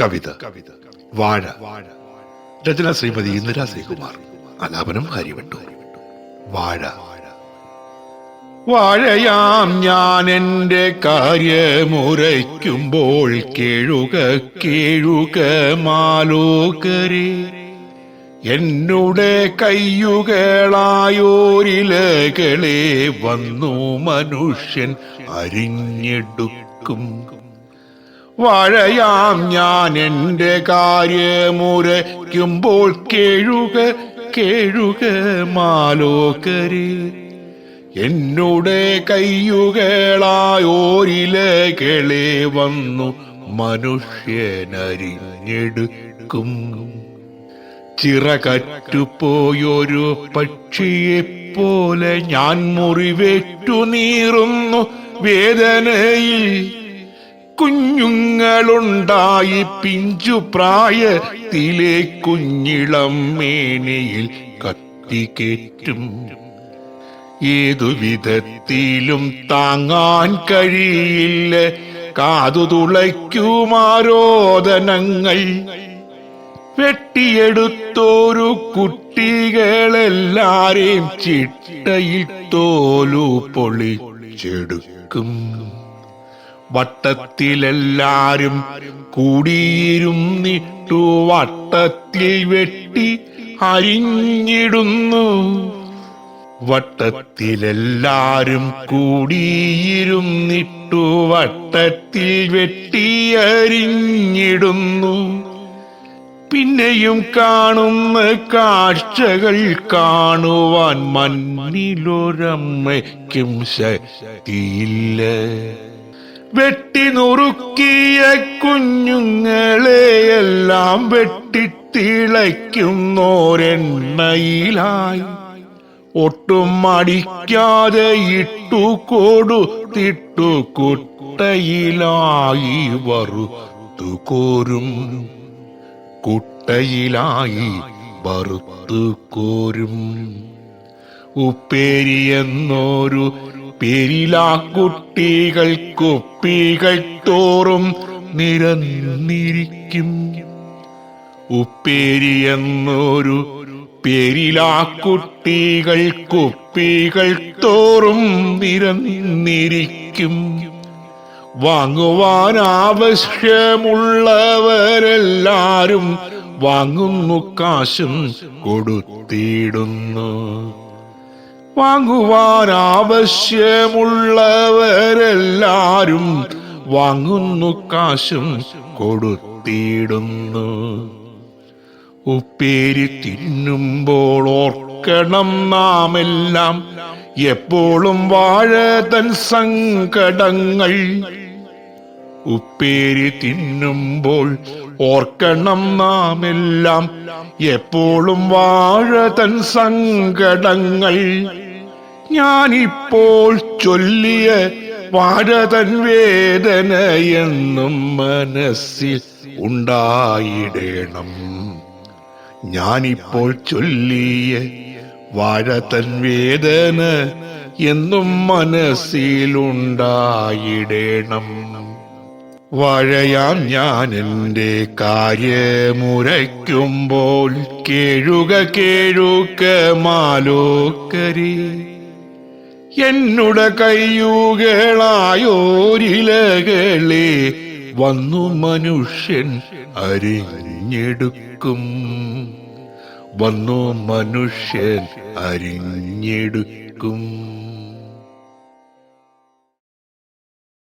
കവിത കവിത വാഴ. വാഴ രചന ശ്രീമതി ഇന്ദിരാ ശ്രീകുമാർ. അലാപനം ഹരിവട്ടു വാഴ. വാഴയാം ഞാൻ എന്റെ കാര്യമുറയ്ക്കുമ്പോൾ കേഴുക കേഴുക മാലോകരെ. എന്നുടെ കയ്യുകളായോരിലകളെ വന്നു മനുഷ്യൻ അരിഞ്ഞെടുക്കും. വാഴയാം ഞാൻ എന്റെ കാര്യമുരയ്ക്കുമ്പോൾ കേഴുക കേഴുക മാലോകരെ. എന്നുടെ കയ്യുകളായോരിലകളെ വന്നു മനുഷ്യനരിഞ്ഞെടുക്കും. ചിറകറ്റുപോയൊരു പക്ഷിയെ പോലെ ഞാൻ മുറിവേറ്റു നീറുന്നു വേദനയിൽ കുഞ്ഞുങ്ങളുണ്ടായി പിഞ്ചു പ്രായത്തിലെ കുഞ്ഞിളം മേനയിൽ കത്തിക്കേറ്റും ഏതു വിധത്തിലും താങ്ങാൻ കഴിയില്ല. കാതു തുളയ്ക്കുമാരോദനങ്ങൾ വെട്ടിയെടുത്തോരു കുട്ടികളെല്ലാരെയും ചിട്ടയിൽ തോലു പൊളിച്ചെടുക്കും. വട്ടത്തിലെല്ലാരും കൂടിയിരുന്നിട്ടു വട്ടത്തിൽ വെട്ടി അരിഞ്ഞിടുന്നു. വട്ടത്തിലെല്ലാരും കൂടിയിരുന്നിട്ടു വട്ടത്തിൽ വെട്ടി വെട്ടിയരിഞ്ഞിടുന്നു പിന്നെയും കാണുന്ന കാഴ്ചകൾ കാണുവാൻ മണ്ണിലൊരമ്മയ്ക്കും ശക്തിയില്ല. വെട്ടി നുറുക്കിയ കുഞ്ഞുങ്ങളെയെല്ലാം വെട്ടിത്തിളയ്ക്കുന്നോരെണ്ണയിലായി. ഒട്ടും മടിക്കാതെ ഇട്ടു കൊടുത്തിട്ടു കുട്ടയിലായി വറുത്തു കോരും. കുട്ടയിലായി വറുത്തു കോരും. ഉപ്പേരി എന്നൊരു പേരിലാ കുട്ടികൾ കുപ്പികൾ തോറും നിരന്നിരിക്കും. ഉപ്പേരി എന്നൊരു പേരിലാ കുട്ടികൾ കുപ്പികൾ തോറും നിരന്നിരിക്കും. വാങ്ങുവാൻ ആവശ്യമുള്ളവരെല്ലാരും വാങ്ങുന്നു കാശും കൊടുത്തിടുന്നു. വാങ്ങുവാൻ ആവശ്യമുള്ളവരെല്ലാരും വാങ്ങുന്നു കാശും കൊടുത്തിടുന്നു. ഉപ്പേരി തിന്നുമ്പോൾ ഓർക്കണം നാം എല്ലാം എപ്പോഴും വാഴ തൻ സങ്കടങ്ങൾ. ഉപ്പേരി തിന്നുമ്പോൾ ഓർക്കണം നാം എല്ലാം എപ്പോഴും വാഴ തൻ സങ്കടങ്ങൾ. ഞാനിപ്പോൾ ചൊല്ലിയ വാഴ വേദന എന്നും മനസ്സിൽ ഉണ്ടായിടേണം. ഞാനിപ്പോൾ ചൊല്ലിയ വാഴത്തൻ വേദന എന്നും മനസ്സിലുണ്ടായിടേണം വഴയാം ഞാൻ എന്റെ കാര്യമുരയ്ക്കുമ്പോൾ കേഴുക കേഴുക്ക മാലോക്കരി. എന്നുടെ കയ്യുകളായോരിലകളെ വന്നു മനുഷ്യൻ അരിഞ്ഞെടുക്കും. വന്നു മനുഷ്യൻ അരിഞ്ഞെടുക്കും.